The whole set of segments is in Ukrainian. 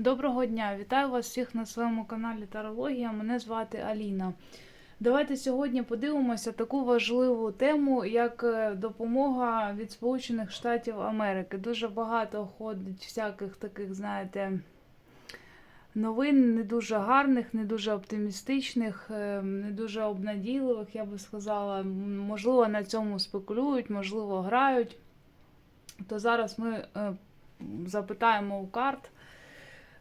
Доброго дня! Вітаю вас всіх на своєму каналі Тарологія. Мене звати Аліна. Давайте сьогодні подивимося таку важливу тему, як е, допомога від Сполучених Штатів Америки. Дуже багато ходить всяких таких, знаєте, новин, не дуже гарних, не дуже оптимістичних, е, не дуже обнадійливих, я би сказала. Можливо, на цьому спекулюють, можливо, грають. То зараз ми е, запитаємо у карт.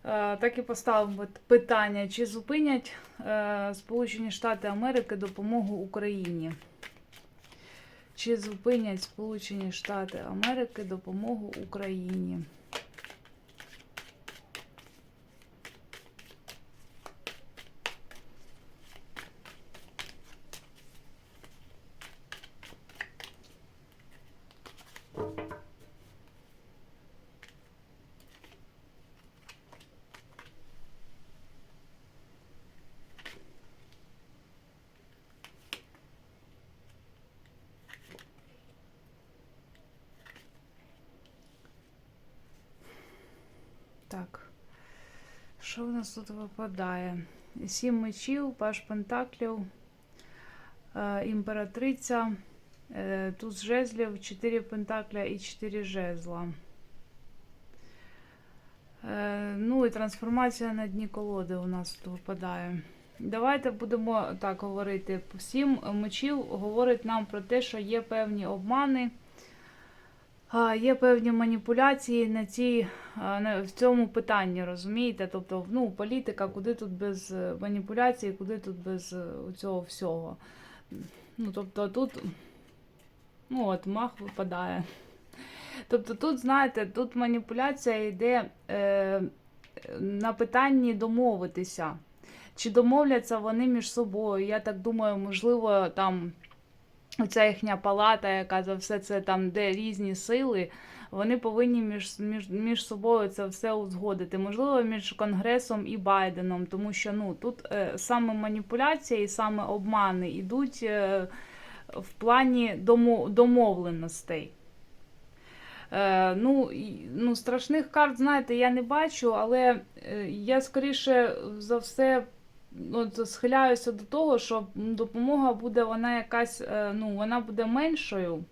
Е, Так і поставив питання, чи зупинять е, Сполучені Штати Америки допомогу Україні? Чи зупинять Сполучені Штати Америки допомогу Україні? Так. Що в нас тут випадає? Сім мечів, паш пентаклів, е, імператриця, е, туз жезлів, чотири пентакля і чотири жезла. Е, ну і трансформація на дні колоди у нас тут випадає. Давайте будемо так говорити. Сім мечів говорить нам про те, що є певні обмани. Є певні маніпуляції на цій, в цьому питанні, розумієте? Тобто, ну, політика, куди тут без е, маніпуляцій, куди тут без е, цього всього. Ну, тобто тут, ну от, мах випадає. Тобто тут, знаєте, тут маніпуляція йде е, на питанні домовитися. Чи домовляться вони між собою? Я так думаю, можливо, там. Оця їхня палата, яка за все це там, де різні сили, вони повинні між між, між собою це все узгодити. Можливо, між Конгресом і Байденом, тому що ну тут е, саме маніпуляція і саме обмани йдуть е, в плані домо, домовленостей. Е, ну, ну, страшних карт, знаєте, я не бачу, але е, я скоріше за все от, схиляюся до того, що допомога буде вона якась, е, ну, вона буде меншою.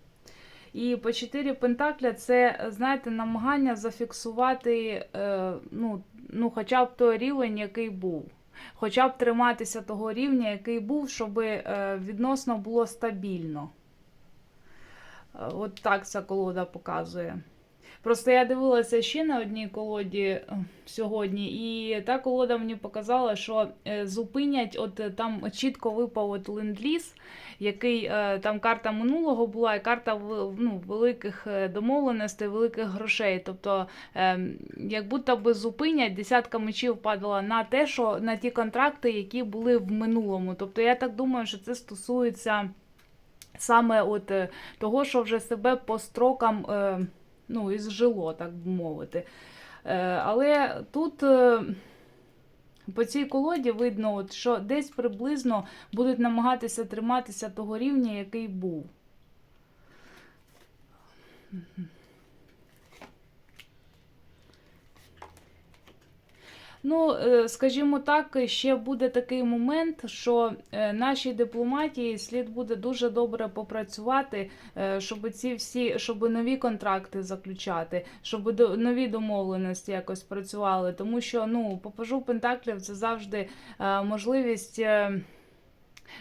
І по 4 пентакля це, знаєте, намагання зафіксувати е, ну, ну, хоча б той рівень, який був. Хоча б триматися того рівня, який був, щоб е, відносно було стабільно. От так ця колода показує. Просто я дивилася ще на одній колоді е, сьогодні, і та колода мені показала, що е, зупинять, от е, там чітко випав от ленд-ліз, який там карта минулого була, і карта ну, великих домовленостей, великих грошей. Тобто, як будто би зупинять, десятка мечів падала на те, що на ті контракти, які були в минулому. Тобто, я так думаю, що це стосується саме от того, що вже себе по строкам. Ну, і зжило, так би мовити. Е, але тут е, по цій колоді видно, от, що десь приблизно будуть намагатися триматися того рівня, який був. Ну, е, скажімо так, ще буде такий момент, що е, нашій дипломатії слід буде дуже добре попрацювати, е, щоб ці всі, щоб нові контракти заключати, щоб нові домовленості якось працювали. Тому що ну, попажу Пентаклів це завжди можливість.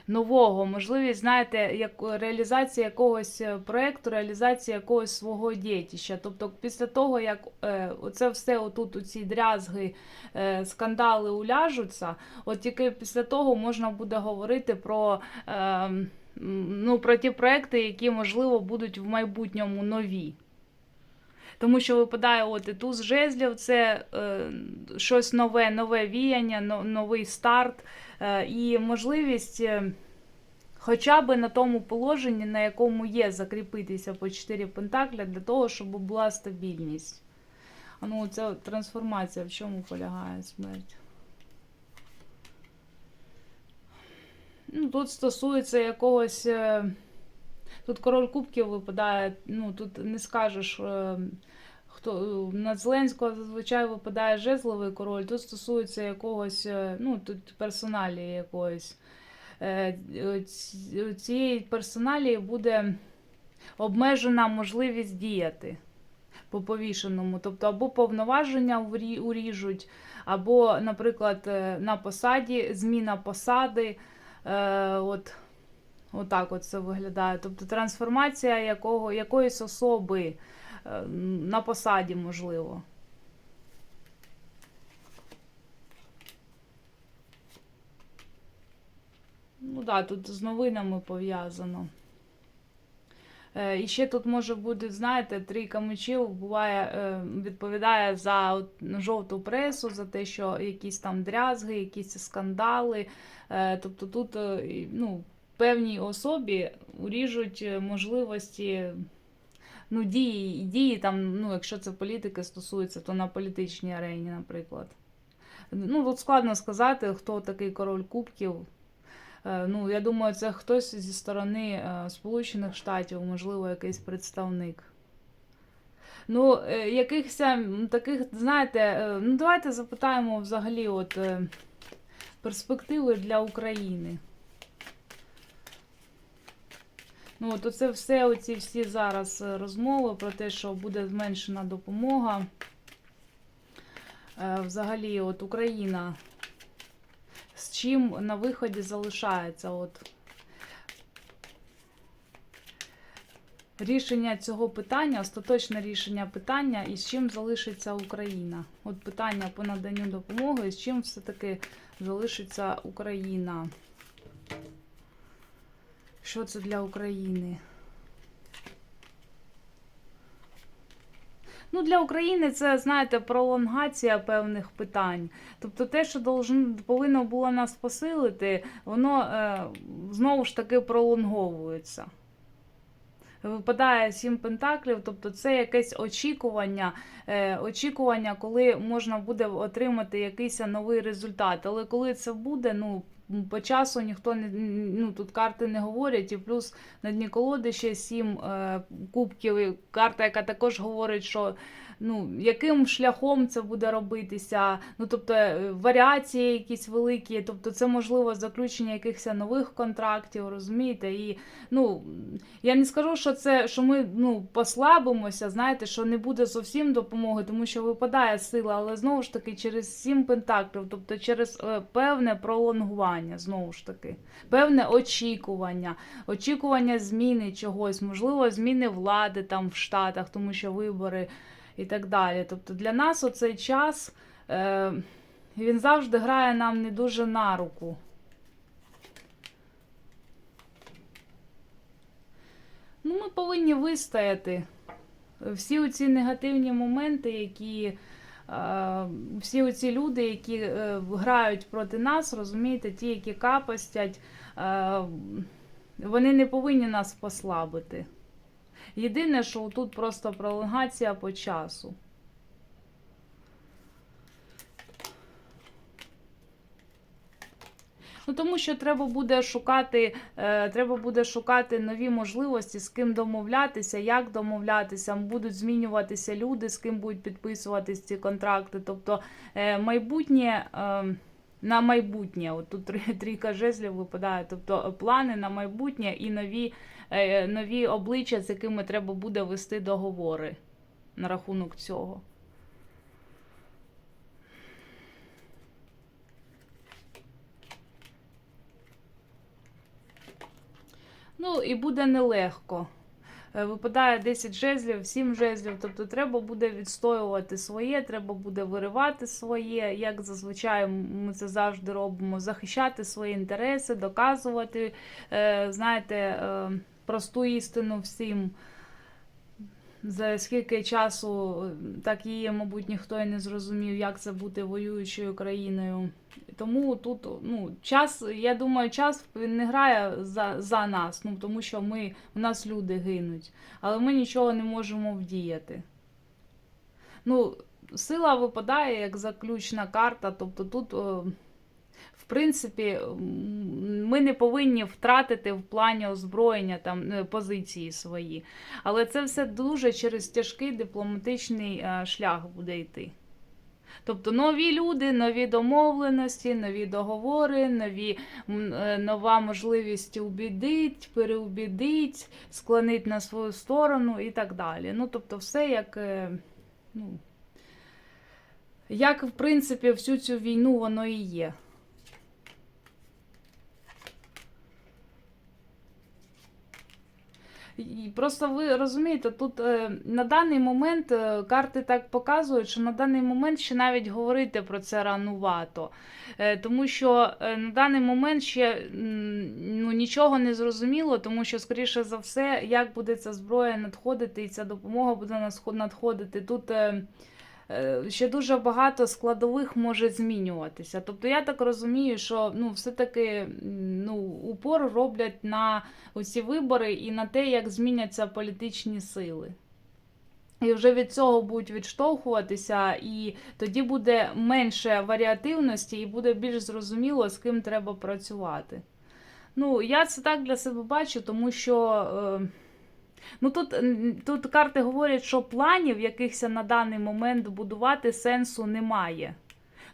Нового, можливість, знаєте, як реалізація якогось е, проєкту, реалізація якогось свого дітища. Тобто, після того, як е, оце все отут, у ці дрязги, е, скандали уляжуться, от тільки після того можна буде говорити про, е, ну, про ті проекти, які, можливо, будуть в майбутньому нові. Тому що випадає от і туз жезлів, це е, щось нове, нове віяння, но- новий старт і можливість. е, Хоча б на тому положенні, на якому є закріпитися по 4 пентакля, для того, щоб була стабільність. Ну, ця трансформація в чому полягає смерть? Ну, тут стосується якогось. е, Тут король кубків випадає, ну тут не скажеш, е, хто на Зеленського зазвичай випадає жезловий король, тут стосується якогось, е, ну тут персоналії якоїсь. Е, Цієї персоналії буде обмежена можливість діяти по повішеному. Тобто або повноваження уріжуть, або, наприклад, е, на посаді, зміна посади. Е, от, отак от це виглядає. Тобто трансформація якого, якоїсь особи е, на посаді, можливо. Ну да, тут з новинами пов'язано. Е, І ще тут може бути, знаєте, трійка мечів буває, е, відповідає за от жовту пресу, за те, що якісь там дрязги, якісь скандали. Е, Тобто тут е, ну, певній особі уріжуть е, можливості ну, дії, дії там, ну, якщо це політики стосується, то на політичній арені, наприклад. Ну, тут складно сказати, хто такий король кубків. Е, Ну, я думаю, це хтось зі сторони е, Сполучених Штатів, можливо, якийсь представник. Ну, е, якихось таких, знаєте, ну давайте запитаємо взагалі от перспективи для України. Ну, от оце все, оці всі зараз е, розмови про те, що буде зменшена допомога. Е, Взагалі, от Україна з чим на виході залишається. От. Рішення цього питання, остаточне рішення питання, і з чим залишиться Україна. От питання по наданню допомоги, і з чим все-таки залишиться Україна. Що це для України? Ну, для України це, знаєте, пролонгація певних питань. Тобто те, що повинно було нас посилити, воно е, знову ж таки пролонговується. Випадає сім пентаклів, тобто це якесь очікування, е, очікування, коли можна буде отримати якийсь новий результат. Але коли це буде, ну по часу ніхто не ну тут карти не говорять, і плюс на дні колоди ще сім е, кубків. Карта, яка також говорить, що ну яким шляхом це буде робитися. Ну тобто е, варіації якісь великі, тобто це можливо заключення якихось нових контрактів, розумієте? І ну я не скажу, що це що ми ну послабимося, знаєте, що не буде зовсім допомоги, тому що випадає сила, але знову ж таки через сім пентаклів, тобто через е, певне пролонгування, знову ж таки, певне очікування, очікування зміни чогось, можливо, зміни влади там в Штатах, тому що вибори і так далі. Тобто для нас оцей час е, він завжди грає нам не дуже на руку. Ну, ми повинні вистояти. Всі оці негативні моменти, які е, всі оці люди, які е, грають проти нас, розумієте, ті, які капостять, е, вони не повинні нас послабити. Єдине, що тут просто пролонгація по часу. Ну, тому що треба буде шукати, е, треба буде шукати нові можливості, з ким домовлятися, як домовлятися, будуть змінюватися люди, з ким будуть підписуватись ці контракти. Тобто е, майбутнє. Е, на майбутнє, от тут трійка жезлів випадає, тобто плани на майбутнє і нові, е, нові обличчя, з якими треба буде вести договори на рахунок цього. Ну і буде нелегко. Е, Випадає 10 жезлів, 7 жезлів, тобто треба буде відстоювати своє, треба буде виривати своє, як зазвичай ми це завжди робимо, захищати свої інтереси, доказувати, е, знаєте, е, просту істину всім. За скільки часу, е, так її, мабуть, ніхто і не зрозумів, як це бути воюючою країною. Тому тут ну, час, я думаю, час не грає за, за нас, ну, тому що ми, у нас люди гинуть, але ми нічого не можемо вдіяти. Ну, сила випадає як заключна карта, тобто тут. В принципі, ми не повинні втратити в плані озброєння там е, позиції свої. Але це все дуже через тяжкий дипломатичний е, шлях буде йти. Тобто нові люди, нові домовленості, нові договори, нові, е, нова можливість убідить, переубідить, склонити на свою сторону і так далі. Ну, тобто, все як, ну, як в принципі, всю цю війну воно і є. Просто ви розумієте, тут е, на даний момент е, карти так показують, що на даний момент ще навіть говорити про це ранувато. Е, тому що на даний момент ще ну, нічого не зрозуміло, тому що, скоріше за все, як буде ця зброя надходити, і ця допомога буде надходити. Тут ще дуже багато складових може змінюватися. Тобто я так розумію, що ну, все-таки ну, упор роблять на оці вибори і на те, як зміняться політичні сили. І вже від цього будуть відштовхуватися, і тоді буде менше варіативності, і буде більш зрозуміло, з ким треба працювати. Ну, я це так для себе бачу, тому що. Е, Ну тут, тут карти говорять, що планів якихось на даний момент будувати сенсу немає.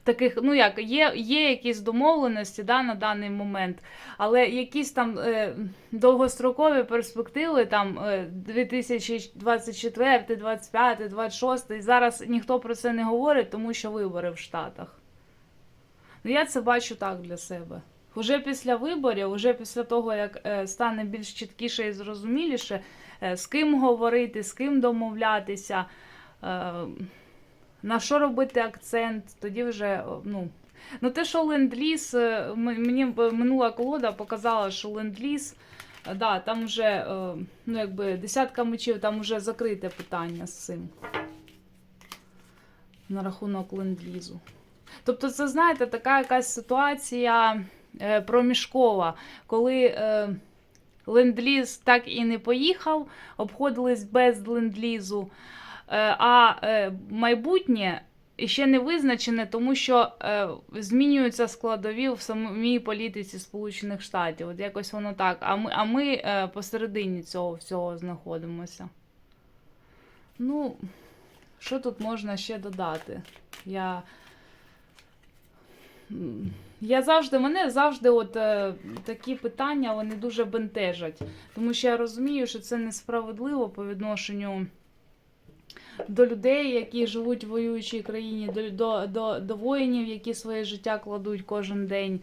Таких, ну як, є, є якісь домовленості да, на даний момент, але якісь там е, довгострокові перспективи, там е, 2024, 25, 26, зараз ніхто про це не говорить, тому що вибори в Штатах. Ну, я це бачу так для себе. Уже після виборів, уже після того, як е, стане більш чіткіше і зрозуміліше, з ким говорити, з ким домовлятися, е, на що робити акцент, тоді вже, ну. Ну, те, що ленд-ліз, е, мені минула колода показала, що ленд-ліз, е, да, там вже, е, ну, якби, десятка мечів, там вже закрите питання з цим. На рахунок ленд-лізу. Тобто, це, знаєте, така якась ситуація е, проміжкова, коли е, ленд-ліз так і не поїхав, обходились без ленд-лізу, е, а е, майбутнє ще не визначене, тому що е, змінюються складові в самій політиці Сполучених Штатів. От якось воно так. А ми, а ми посередині цього всього знаходимося. Ну, що тут можна ще додати? Я. Я завжди, мене завжди от е, такі питання вони дуже бентежать. Тому що я розумію, що це несправедливо по відношенню до людей, які живуть в воюючій країні, до, до, до, до воїнів, які своє життя кладуть кожен день.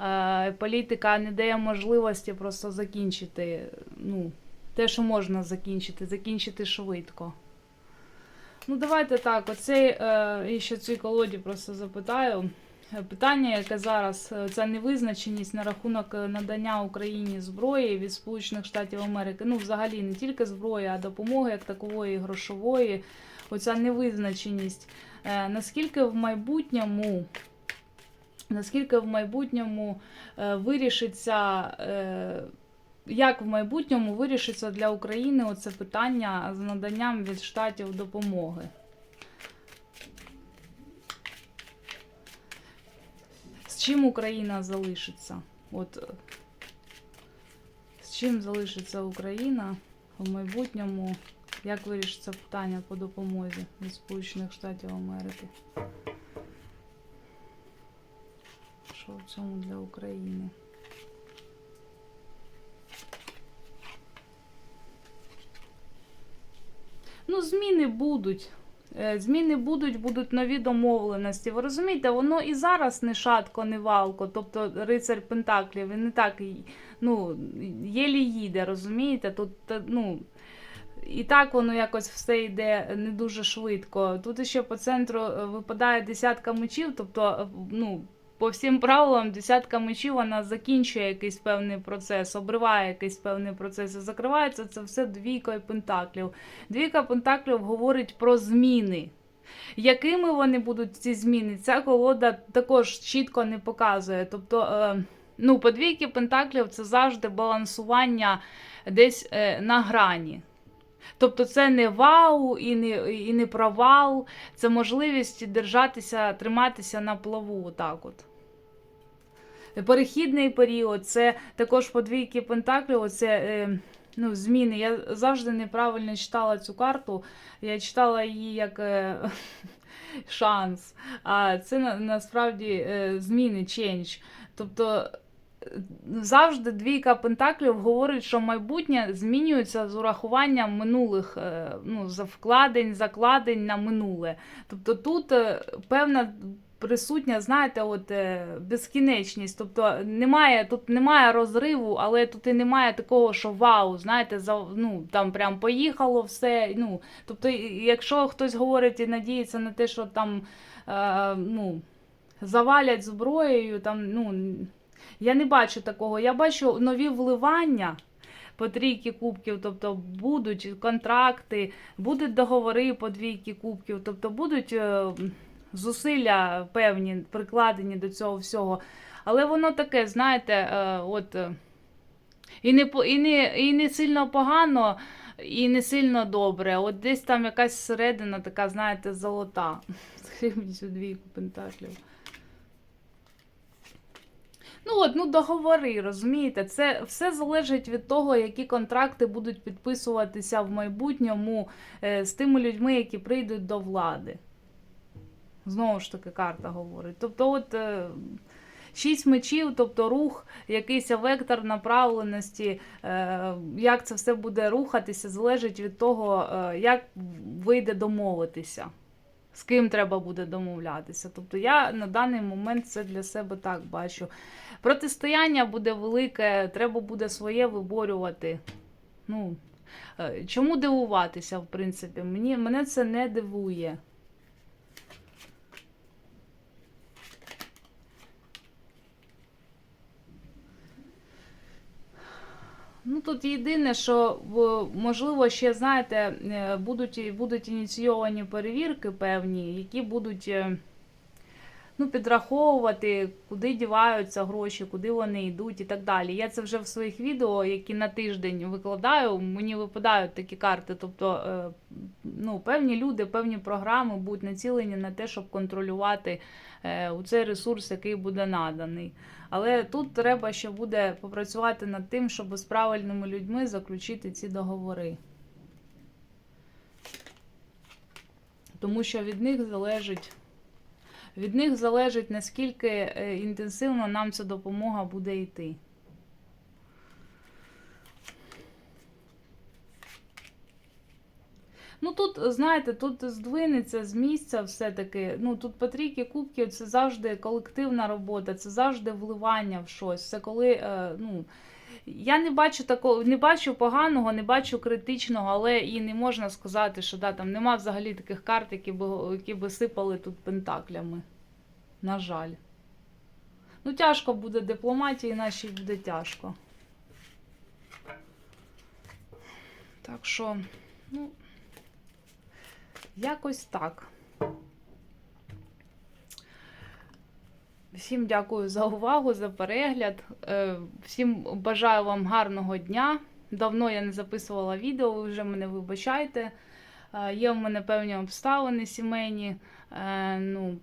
Е, політика не дає можливості просто закінчити ну, те, що можна закінчити, закінчити швидко. Ну, давайте так, оцей, е, і ще цій колоді просто запитаю. Питання, яке зараз е, ця невизначеність на рахунок е, надання Україні зброї від Сполучених Штатів Америки, ну взагалі не тільки зброї, а допомоги як такової, грошової. Оця невизначеність. Е, Наскільки в майбутньому, наскільки в майбутньому вирішиться, як в майбутньому вирішиться для України оце питання з наданням від штатів допомоги? Чим Україна залишиться? От е, з чим залишиться Україна в майбутньому? Як вирішиться питання по допомозі від Сполучених Штатів Америки? Що в цьому для України? Ну, зміни будуть. Е, Зміни будуть, будуть нові домовленості. Ви розумієте, воно і зараз не шатко, не валко. Тобто рицар Пентаклів, він не так ну, єлі їде, розумієте? Тут, ну, і так воно якось все йде не дуже швидко. Тут ще по центру е, випадає десятка мечів, тобто, е, ну, по всім правилам, десятка мечів вона закінчує якийсь певний процес, обриває якийсь певний процес і закривається це все двійкою пентаклів. Двійка пентаклів говорить про зміни. Якими вони будуть ці зміни? Ця колода також чітко не показує. Тобто, е, ну, по двійки пентаклів це завжди балансування десь е, на грані. Тобто це не вау і не, і не провал, це можливість держатися, триматися на плаву. Отак от. Перехідний період, це також подвійки пентаклів, це е, ну, зміни. Я завжди неправильно читала цю карту. Я читала її як е, шанс. А це на, насправді е, зміни, change. Тобто завжди двійка пентаклів говорить, що майбутнє змінюється з урахуванням минулих ну, за вкладень, закладень на минуле. Тобто тут певна присутня, знаєте, от е, безкінечність. Тобто немає, тут немає розриву, але тут і немає такого, що вау, знаєте, за, ну, там прям поїхало все. Ну, тобто, якщо хтось говорить і надіється на те, що там е, ну, завалять зброєю, там, ну, я не бачу такого. Я бачу нові вливання. По трійки кубків, тобто будуть контракти, будуть договори по двійки кубків, тобто будуть е, зусилля певні прикладені до цього всього. Але воно таке, знаєте, е, от е, і не, і, не, і не сильно погано, і не сильно добре. От десь там якась середина така, знаєте, золота. Скрипніть цю двійку пентаклів. Ну от, ну договори, розумієте, це все залежить від того, які контракти будуть підписуватися в майбутньому е, з тими людьми, які прийдуть до влади. Знову ж таки, карта говорить. Тобто, от е, шість мечів, тобто рух, якийсь вектор направленості, е, як це все буде рухатися, залежить від того, е, як вийде домовитися. З ким треба буде домовлятися. Тобто я на даний момент це для себе так бачу. Протистояння буде велике, треба буде своє виборювати. Ну, чому дивуватися, в принципі? Мені, мене це не дивує. Ну тут єдине, що можливо ще знаєте, е, будуть будуть ініційовані перевірки певні, які будуть е, ну, підраховувати, куди діваються гроші, куди вони йдуть і так далі. Я це вже в своїх відео, які на тиждень викладаю, мені випадають такі карти. Тобто, е, ну, певні люди, певні програми будуть націлені на те, щоб контролювати е, цей ресурс, який буде наданий. Але тут треба ще буде попрацювати над тим, щоб з правильними людьми заключити ці договори. Тому що від них залежить. Від них залежить, наскільки е, інтенсивно нам ця допомога буде йти. Ну тут, знаєте, тут здвинеться з місця все-таки. Ну тут по трійки кубків це завжди колективна робота, це завжди вливання в щось. Це коли, е, ну. Я не бачу такого, не бачу поганого, не бачу критичного, але і не можна сказати, що да, там нема взагалі таких карт, які би, які би сипали тут пентаклями. На жаль. Ну, тяжко буде дипломатії, нашій буде тяжко. Так що, ну, якось так. Всім дякую за увагу, за перегляд. Е, Всім бажаю вам гарного дня. Давно я не записувала відео, ви вже мене вибачайте. Е, Є в мене певні обставини сімейні. Е, Ну,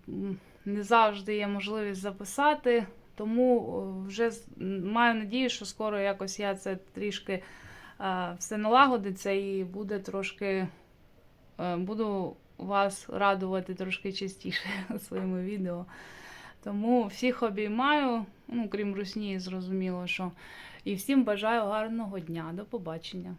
не завжди є можливість записати, тому вже маю надію, що скоро якось я це трішки все налагодиться і буде трошки. Буду вас радувати трошки частіше своїми відео. Тому всіх обіймаю, ну крім русні, зрозуміло, що. І всім бажаю гарного дня. До побачення.